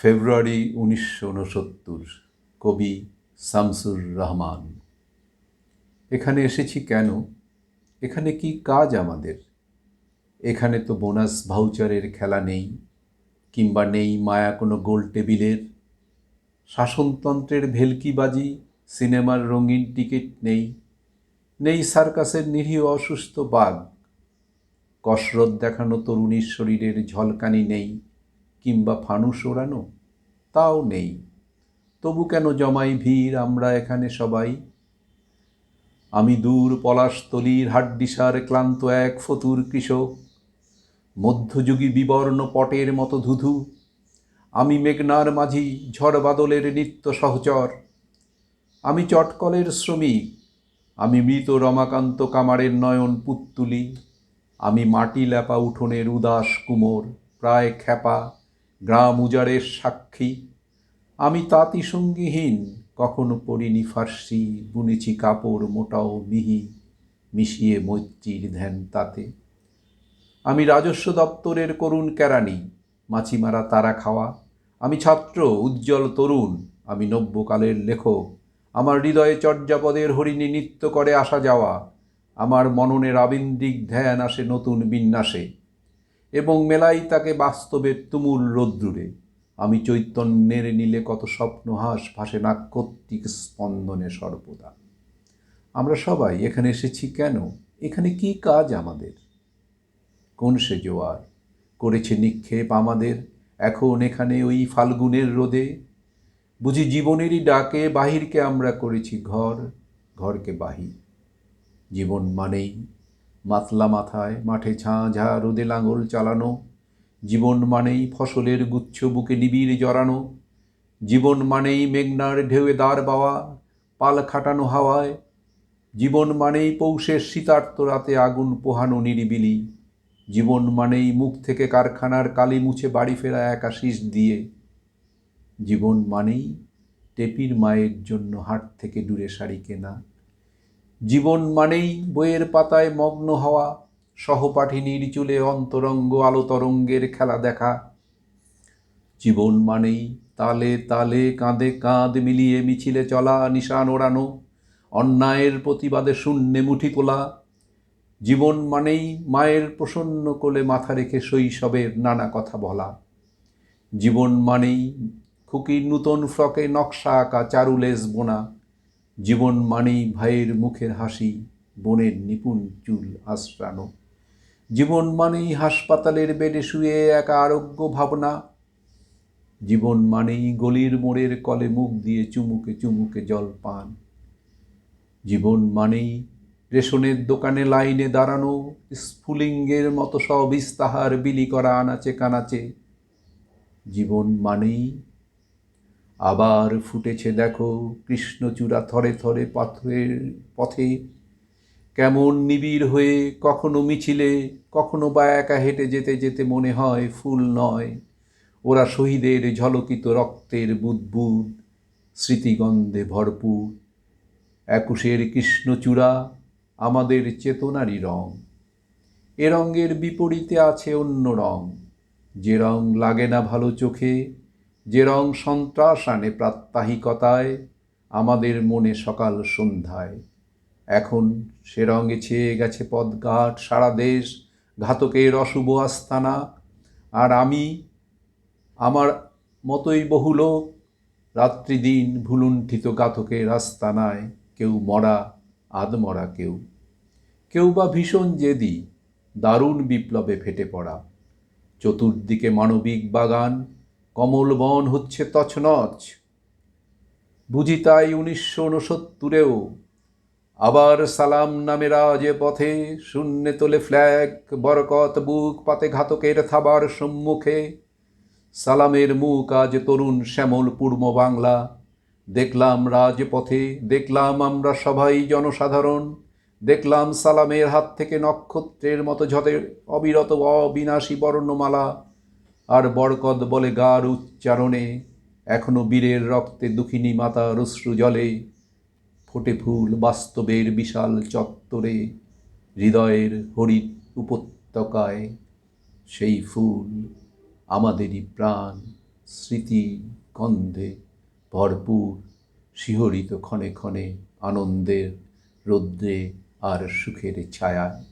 ফেব্রুয়ারি উনিশশো উনসত্তর, কবি শামসুর রহমান। এখানে এসেছি কেন? এখানে কি কাজ আমাদের? এখানে তো বোনাস ভাউচারের খেলা নেই, কিংবা নেই মায়া কোনো গোল টেবিলের। শাসনতন্ত্রের ভেলকিবাজি, সিনেমার রঙিন টিকিট নেই নেই সার্কাসের নিরীহ অসুস্থ বাঘ। কসরত দেখানো তরুণীর শরীরের ঝলকানি নেই কিংবা ফানুস ওড়ানো? তাও নেই। তবু কেন জমাই ভিড় আমরা এখানে সবাই? আমি দূর পলাশতলির হাড্ডিসার ক্লান্ত এক ফতুর কৃষক। মধ্যযুগী বিবর্ণ পটের মতো ধুধু। আমি মেঘনার মাঝি ঝড় বাদলের নিত্য সহচর। আমি চটকলের শ্রমিক। আমি মৃত রমাকান্ত কামারের নয়ন পুত্তুলি। আমি মাটি ল্যাপা উঠোনের উদাস কুমোর, প্রায় খ্যাপা। গ্রাম উজাড়ের সাক্ষী। আমি তাঁতি সঙ্গীহীন কখনো পড়িনি ফার্সি, বুনেছি কাপড় মোটাও মিহি, মিশিয়ে মৈত্রীর ধ্যান তাতে। আমি রাজস্ব দপ্তরের করুণ কেরানি মাছি মারা তারা খাওয়া। আমি ছাত্র, উজ্জ্বল তরুণ, আমি নব্যকালের লেখক। আমার হৃদয়ে চর্যাপদের হরিণী নৃত্য করে আসা যাওয়া। আমার মননের আবিন্দিক ধ্যান আসে নতুন বিন্যাসে। এবং মেলাই তাকে বাস্তবের তুমুল রোদ্দুরে। আমি চৈতন্যের নীলে কত স্বপ্ন স্বপ্নহাস ভাসে নাক্ষত্রিক স্পন্দনে সর্বদা। আমরা সবাই এখানে এসেছি কেন? এখানে কি কাজ আমাদের? কোন সে জোয়ার? করেছে নিক্ষেপ আমাদের? এখন এখানে ওই ফাল্গুনের রোদে? বুঝি জীবনেরই ডাকে, বাহিরকে আমরা করেছি ঘর, ঘরকে বাহির জীবন মানেই মাতলা মাথায় মাঠে ঝাঁ ঝাঁ রোদে লাঙল চালানো। জীবন মানেই ফসলের গুচ্ছ বুকে নিবিড় জড়ানো। জীবন মানেই মেঘনার ঢেউয়ে দাঁড় বাওয়া, পাল খাটানো হাওয়ায়। জীবন মানেই পৌষের শীতার্ত রাতে আগুন পোহানো নিরিবিলি। জীবন মানেই মুখ থেকে কারখানার কালি মুছে বাড়ি ফেরা একা শীষ দিয়ে। জীবন মানেই টেপির মায়ের জন্য হাট থেকে দূরে শাড়ি কেনা। জীবন মানেই বইয়ের পাতায় মগ্ন হওয়া, সহপাঠিনীর চুলে অন্তরঙ্গ আলো তরঙ্গের খেলা দেখা। জীবন মানেই তালে তালে কাঁধে কাঁধ মিলিয়ে মিছিলে চলা, নিশান ওড়ানো, অন্যায়ের প্রতিবাদে শূন্যে মুঠি তোলা। জীবন মানেই মায়ের প্রসন্ন কোলে মাথা রেখে শৈশবের নানা কথা বলা। জীবন মানেই খুকির নূতন ফ্রকে নকশা আঁকা চারুলেস বোনা। জীবন মানেই ভাইয়ের মুখের হাসি, বোনের নিপুণ চুল আশ্রানো। জীবন মানেই হাসপাতালের বেডে শুয়ে একা আরোগ্য ভাবনা। জীবন মানেই গলির মোড়ের কলে মুখ দিয়ে চুমুকে চুমুকে জল পান। জীবন মানেই রেশনের দোকানে লাইনে দাঁড়ানো, স্ফুলিঙ্গের মতো সব ইস্তাহার বিলি করা আনাচে কানাচে। জীবন মানেই আবার ফুটেছে দেখো কৃষ্ণচূড়া থরে থরে পাথরের পথে। কেমন নিবিড় হয়ে কখনো মিছিলে, কখনো বা একা হেঁটে যেতে যেতে মনে হয় ফুল নয়। ওরা শহীদের ঝলকিত রক্তের বুদবুদ, স্মৃতিগন্ধে ভরপুর। একুশের কৃষ্ণচূড়া আমাদের চেতনারই রং। এ রঙের বিপরীতে আছে অন্য রং। যে রং লাগে না ভালো চোখে যে রং সন্ত্রাস আনে প্রাত্যাহিকতায়, আমাদের মনে সকাল সন্ধ্যায়। এখন সে রঙে ছেয়ে গেছে পদঘাট, সারা দেশ ঘাতকের অশুভ আস্তানা। আর আমি, আমার মতোই বহু লোক, রাত্রিদিন ভুলুণ্ঠিত ঘাতকের আস্তানায় কেউ মরা, আধমরা কেউ। কেউ বা ভীষণ জেদি, দারুণ বিপ্লবে ফেটে পড়া। চতুর্দিকে মানবিক বাগান কমল বন হচ্ছে তছনছ। বুঝি তাই উনিশশো উনসত্তরেও আবার সালাম নামে রাজে পথে শূন্যে তোলে ফ্ল্যাগ, বরকত বুক, পাতে ঘাতকের থাবার সম্মুখে। সালামের মুখ আজ তরুণ শ্যামল পূর্ব বাংলা। দেখলাম রাজপথে দেখলাম আমরা সবাই জনসাধারণ। দেখলাম সালামের হাত থেকে নক্ষত্রের মতো ঝতে অবিরত অবিনাশী বর্ণমালা। আর বরকত বলে গার উচ্চারণে, এখনও বীরের রক্তে দুঃখিনী মাতা রশ্রু জলে, ফোটে ফুল বাস্তবের বিশাল চত্বরে, হৃদয়ের হরিৎ উপত্যকায়, সেই ফুল আমাদেরই প্রাণ, স্মৃতি গন্ধে ভরপুর, শিহরিত ক্ষণে ক্ষণে আনন্দের রৌদ্রে আর সুখের ছায়ায়।